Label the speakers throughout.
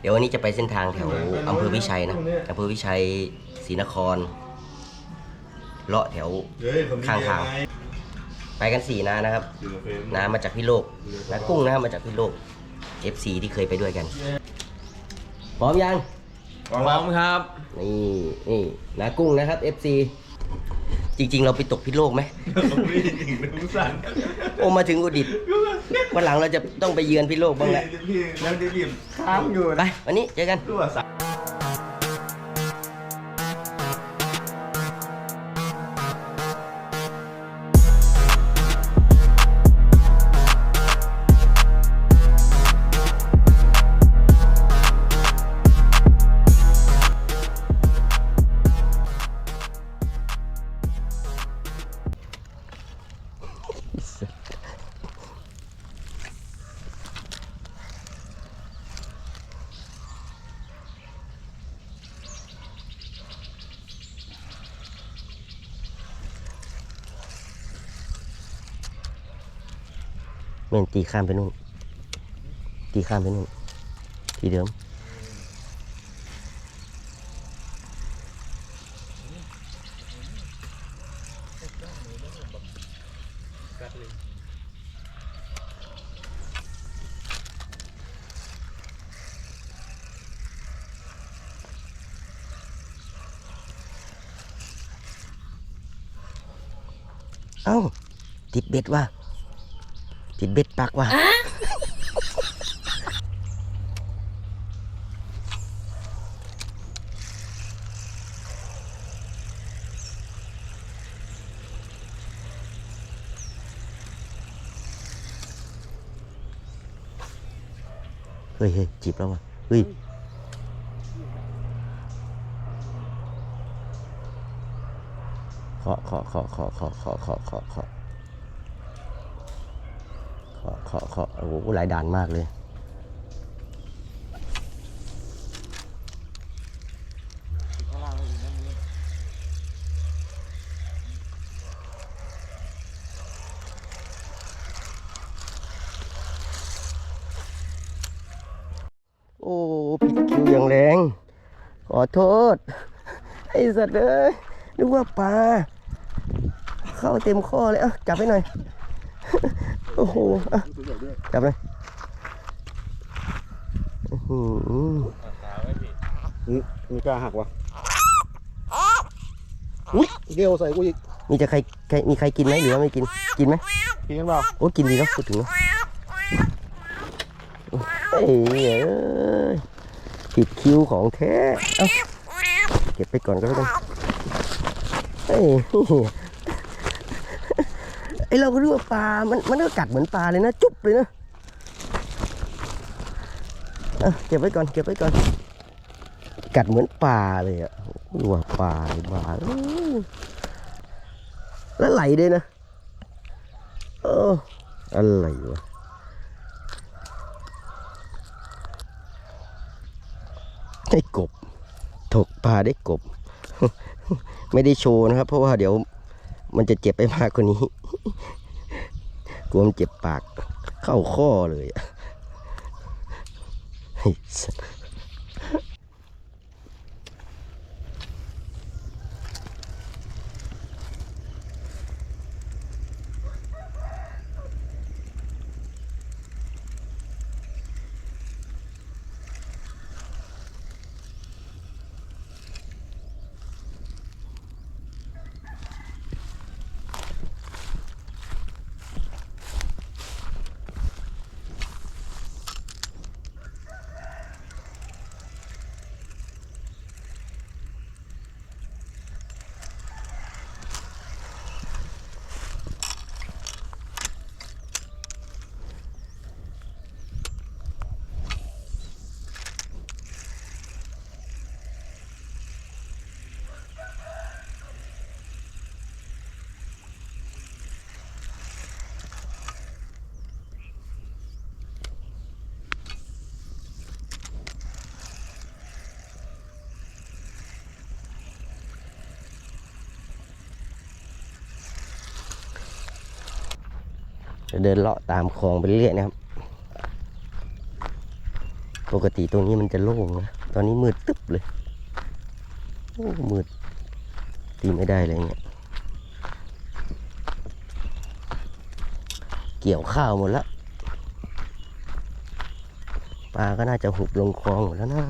Speaker 1: เดี๋ยววันนี้จะไปเส้นทางแถวอำเภอวิชัยนะอำเภอวิชัยศรีนคร เลาะแถว
Speaker 2: เฮ้ยผมมี
Speaker 1: ข้างทาง
Speaker 2: ไง
Speaker 1: ไปกันสี่นานะครับ
Speaker 2: อยู่กับเฟรม
Speaker 1: น้ามาจากพี่โลกน้ากุ้งนะครับมาจากพี่โลก FC ที่เคยไปด้วยกัน พร้อมยัง
Speaker 2: พร้อม
Speaker 3: พ
Speaker 2: ค
Speaker 3: ร้
Speaker 2: รั
Speaker 3: อบมครับ
Speaker 1: นี่นี่น้ากุ้งนะครับ FC จริง ๆ เราไปตกพี่โลกไหม
Speaker 2: ผมมีอีกหนึ่งสั่น
Speaker 1: โอ้มาถึงอุดิตวันหลังเราจะต้องไปเยือนพี่โลกบ้างแล้ว
Speaker 2: พี่นั่งจะรีบค้างอยู่
Speaker 1: ไปวันนี้เจอกัน
Speaker 2: รู้ว่าสั่น
Speaker 1: เมนตีข้ามไปนู่น ตีข้ามไปนู่น ทีเดิม เอ้า ติดเบ็ดว่ะ ติดเบ็ดปักว่ะเฮ้ยเฮ้ยจีบแล้วว่ะเฮ้ยเคาะเคาะเคาะเคาะ คาะเคาะโอ้โหหลายด่านมากเลย โอ้ผิดคิวอย่างแรง ขอโทษ ไอ้สัตว์เอ้ยนึกว่าปลาเข้าเต็มข้อเลยเอ้าจับให้หน่อย โอ้โหอะจับเลยอื้อหือ
Speaker 4: มีกล้าหักวะอุ้ยเดียวใส่กูอีก
Speaker 1: มีจะใครใครมีใครกินไหมหรือว่าไม่กินกินไหม
Speaker 4: พี่กันเปล่า
Speaker 1: โอ้กินดีแล้วพูดถึงนะเอ้ยเอ้ยผิดคิวของแท้เอ้าเก็บไปก่อนก็แล้วกันเอ้ย ไอเราก็รู้ว่าปลา มันมันก็กัดเหมือนปลาเลยนะ จุ๊บเลยนะเก็บไว้ก่อน เก็บไว้ก่อน กัดเหมือนปลาเลยอะรู้ว่าปลาปลาแล้วไหลด้วยนะเอออะไรวะได้กบ ถกปลาได้กบ ไม่ได้โชว์นะครับ เพราะว่าเดี๋ยว มันจะเจ็บไปมากกว่านี้ กลัวมันเจ็บปาก เข้าข้อเลยอะไอ้สัส จะเดินเลาะตามคลองไปเรื่อยนะครับ ปกติตรงนี้มันจะโล่งนะ ตอนนี้มืดตึ๊บเลยโอ้มืด ตีไม่ได้เลยเนี่ย เกี่ยวข้าวหมดแล้ว ปลาก็น่าจะหุบลงคลองหมดแล้วนะ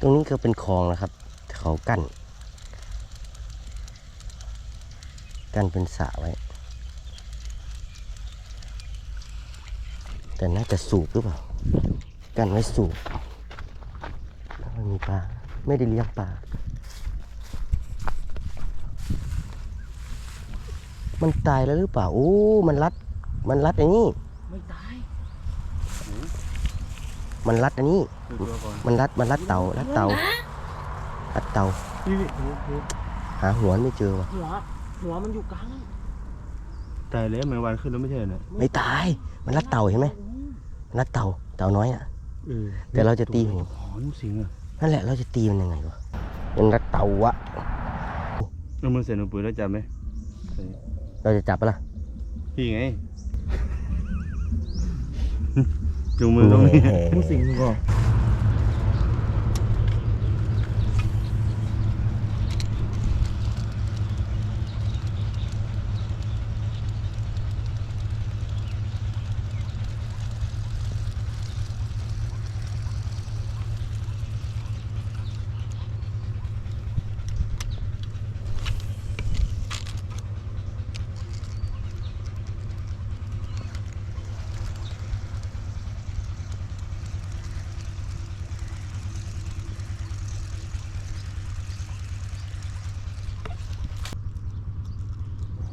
Speaker 1: ตรงนี้ก็เป็นคลองนะครับ เขากั้น กั้นเป็นสระไว้ แต่น่าจะสูบหรือเปล่า กั้นไว้สูบแล้วมันมีปลา ไม่ได้เลี้ยงปลา มันตายแล้วหรือเปล่า โอ้ มันรัด มันรัดไอ้นี่
Speaker 2: ไม่ตาย
Speaker 1: มันรัดอันนี้
Speaker 2: ดูตัวก่อน
Speaker 1: มันรัดมันรัดเต่ารัดเต่ารัดเต่า
Speaker 2: นี่นี่ดูดู
Speaker 1: หาหัวไม่เจอว่ะ
Speaker 4: หัว หัวมันอยู่กลาง
Speaker 2: ตายแล้วแมงวันขึ้นแล้วไม่ใช่เหรอเนี่ย
Speaker 1: ไม่ตาย มันรัดเต่าเห็นไหมมันรัดเต่าเต่าน้อยอะ
Speaker 2: เออ
Speaker 1: แต่เราจะตีหัว
Speaker 2: อ๋อนุ่สิงอะ
Speaker 1: นั่นแหละเราจะตีมันยังไงวะมันรัดเต่าอะ
Speaker 2: เอามือเสร็จหนูปุ๋ยแล้วจับไหม
Speaker 1: เราจะจับปะล่ะ
Speaker 2: พี่ไง จูงมือตรงนี้
Speaker 1: แห
Speaker 4: มึง
Speaker 1: ม
Speaker 4: สิงมึงก่อน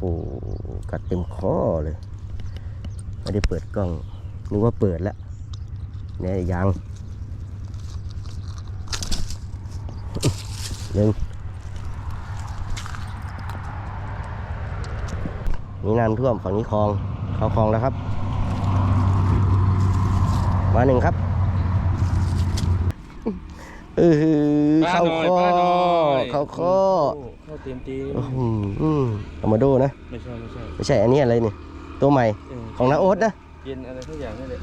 Speaker 1: โอ้โห กัดเต็มคอเลย ไม่ได้เปิดกล้องนึกว่าเปิดแล้วเนี่ยยังหนึ่งนี่น้ำท่วมฝั่งนี้คลอง เข้าคลองแล้วครับ มาหนึ่งครับเออเข้าคอเข้าคอ
Speaker 2: เข้าเต็มตี
Speaker 1: อื้อหือธรรมโดนะ
Speaker 2: ไม่ใช่ไม่ใช่
Speaker 1: ไม่ใช่อันนี้อะไรเนี่ยตัวใหม่
Speaker 2: เออ
Speaker 1: ของนาโอ๊ตนะ
Speaker 2: เย็นอะไรทุกอย่างนี่แหละ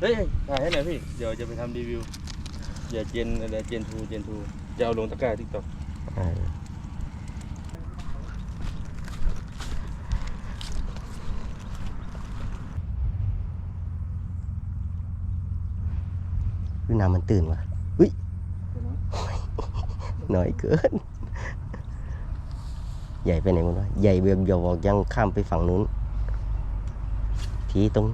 Speaker 2: เฮ้ยถ่ายให้หน่อยพี่ เดี๋ยวจะไปทำรีวิวอย่าเจนอะไรเจนทูเจนทูจะเอาลงตะกร้าทิกตอก
Speaker 1: เออวินามันตื่นวะอุ้ย หน่อยเกิน ใหญ่ไปไหนมั้งวะใหญ่เบียบเบียวบอกยังข้ามไปฝั่งนู้นทีตรง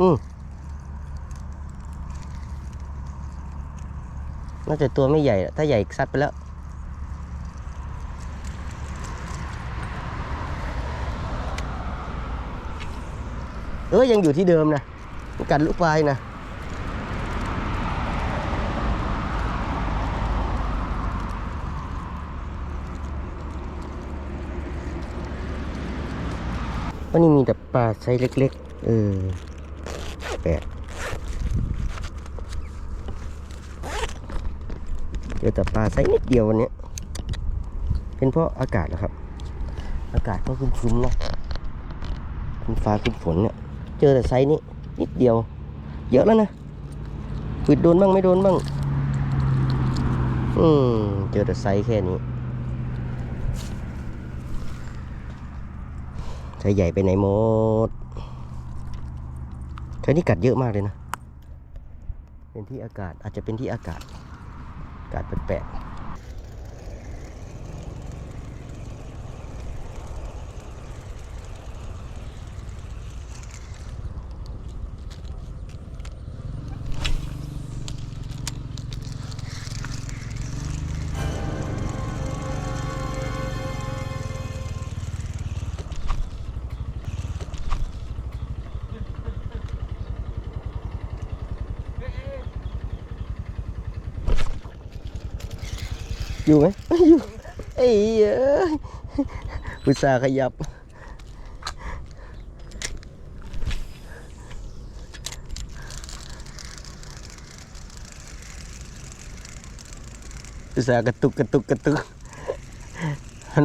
Speaker 1: อืมน่าจะตัวไม่ใหญ่ ถ้าใหญ่ซัดไปแล้วเออยยังอยู่ที่เดิมนะกัดลูกปลายนะวันนี้มีแต่ปลาไซส์เล็ก ๆ เออ แปลกเจอแต่ปลาไซส์นิดเดียววันนี้เป็นเพราะอากาศนะครับ อากาศก็ครึ้มๆนะคุณฟ้าคุณฝนเนี่ย เจอแต่ไซส์นี้นิดเดียว เยอะแล้วนะปืดโดนบ้างไม่โดนบ้าง อืมเจอแต่ไซส์แค่นี้ไซส์ใหญ่ไปไหนหมด แต่นี่กัดเยอะมากเลยนะ เป็นที่อากาศอาจจะเป็นที่อากาศ อากาศแปลกๆ อยู่ไหมไม่อยู่เอ้ยเอ้ยอุตส่าห์ขยับ อุตส่าห์กระตุกกระตุกกระตุกมัน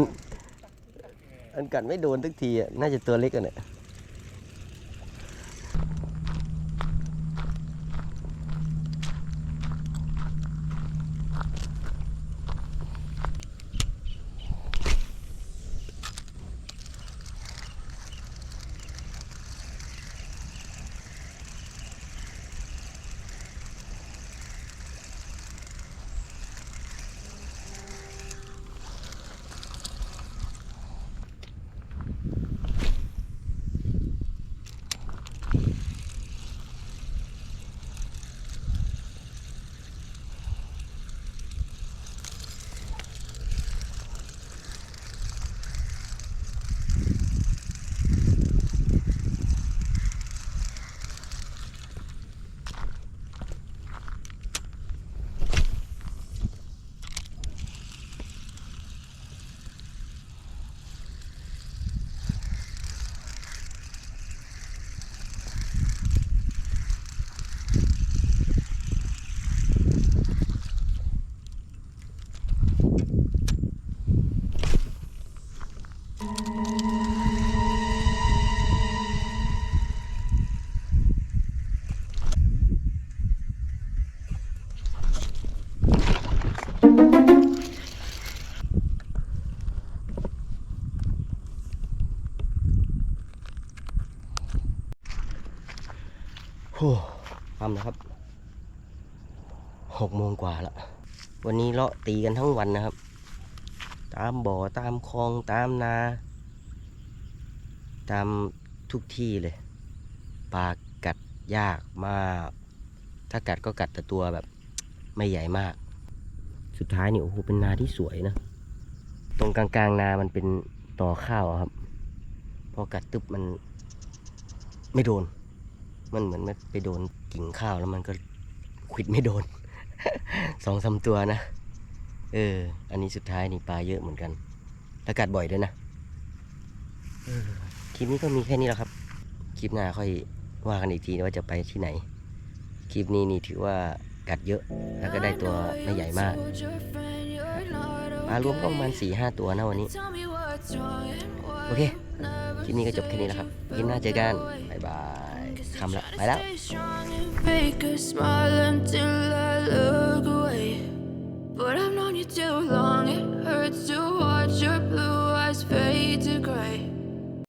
Speaker 1: มันกัดไม่โดนทุกทีอะน่าจะตัวเล็กอะเนี่ย โอ้ ทำนะครับหกโมงกว่าละวันนี้เลาะตีกันทั้งวันนะครับ ตามบ่อตามคลองตามนา ตามทุกที่เลยปลากัดยากมาก ถ้ากัดก็กัดแต่ตัวแบบไม่ใหญ่มาก สุดท้ายนี่โอ้โหเป็นนาที่สวยนะ ตรงกลางๆนามันเป็นต่อข้าวครับ พอกัดตึบมันไม่โดน มันเหมือนมันไปโดนกิ่งข้าวแล้วมันก็ควิดไม่โดน สองสามตัวนะ เออ อันนี้สุดท้ายนี่ปลาเยอะเหมือนกันแล้วกัดบ่อยด้วยนะเออคลิปนี้ก็มีแค่นี้แหละครับ คลิปหน้าค่อยว่ากันอีกทีว่าจะไปที่ไหน คลิปนี้นี่ถือว่ากัดเยอะ แล้วก็ได้ตัวไม่ใหญ่มากปลารวมก็ประมาณ4ี่ห้าตัวนะวันนี้ โอเค คลิปนี้ก็จบแค่นี้แล้วครับ คลิปหน้าเจอกัน บ๊ายบาย คำละ ไปแล้ว
Speaker 3: Fake a smile until I look away. But I've known you too long, it hurts to